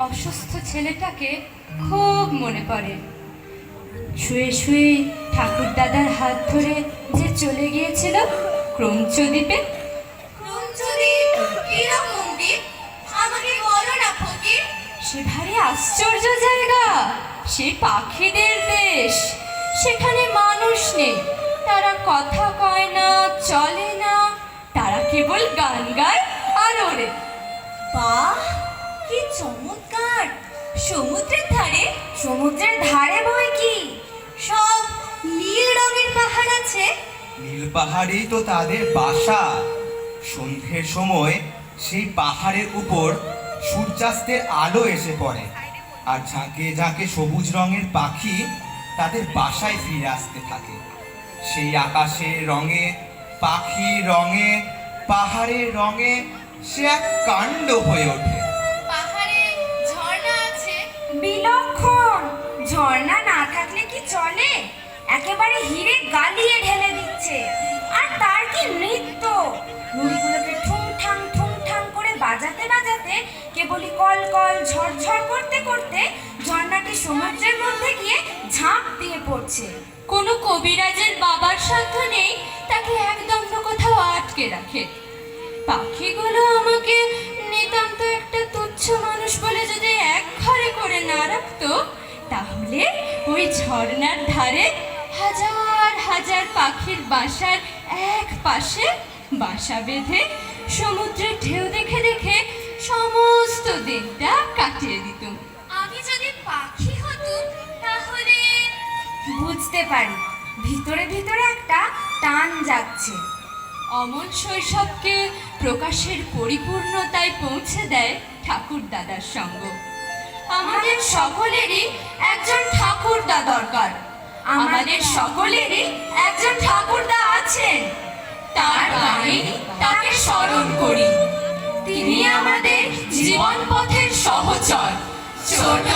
অসুস্থ ছেলেটাকে খুব মনে পড়ে। শুয়ে শুয়ে ঠাকুর দাদার হাত ধরে যে চলে গিয়েছিল ক্রমচদ্বীপে ক্রমচদ্বীপ কীরকম দ্বীপ আমাকে বলো না ফকির। সে ভারী আশ্চর্য জায়গা। সে পাখিদের দেশ। সেখানে মানুষ নেই। তারা কথা কয় না, চলে না। তারা কেবল গান গায় আর ওরে বাহ! কি চমৎকার। সমুদ্রের ধারে সমুদ্রের ধারে বই কি? সব নীল রঙের পাহাড় আছে। নীল পাহাড়েই তো তাদের বাসা। সন্ধ্যের সময় সেই পাহাড়ের উপর সূর্যাস্তের আলো এসে পড়ে। আর ঝাঁকে ঝাঁকে সবুজ রঙের পাখি তাদের বাসায় ফিরে আসতে থাকে। সেই আকাশের রঙে পাখি রঙে, পাহাড়ের রঙে সে এক কাণ্ড হয়ে ওঠে। ঝর্ণা না থাকলে কি চলে? একেবারে হিরে গালিয়ে ঢেলে দিচ্ছে। আর তার কি নৃত্য? নুড়িগুলোকে ঠুং ঠাং ঠুং ঠাং করে বাজাতে বাজাতে কেবলই কল কল ঝরঝর করতে করতে ঝর্ণাটি সমুদ্রের মধ্যে গিয়ে ঝাঁপ দিয়ে পড়ছে। কোনো কবিরাজের বাবার সাধ্য নেই তাকে একদম কোথাও আটকে রাখে। পাখিগুলো আমাকে নিতান্ত একটা তুচ্ছ মানুষ বলে যদি এক ঘরে তাহলে ওই ঝর্ণার ধারে হাজার হাজার পাখির বাসার এক পাশে বাসা বেঁধে সমুদ্রের ঢেউ দেখে দেখে সমস্ত দিনটা কাটিয়ে দিত। আমি যদি পাখি হতুম, তাহলে বুঝতে পারি, ভিতরে ভিতরে একটা টান যাচ্ছে। অমন শৈশবকে প্রকাশের পরিপূর্ণতায় পৌঁছে দেয় ঠাকুর দাদার সঙ্গ। আমাদের সকলেরই একজন ঠাকুরদা দরকার। আমাদের সকলেরই একজন ঠাকুরদা আছেন। তার গানে তাকে স্মরণ করি। তিনি আমাদের জীবন পথের সহচর। ছোট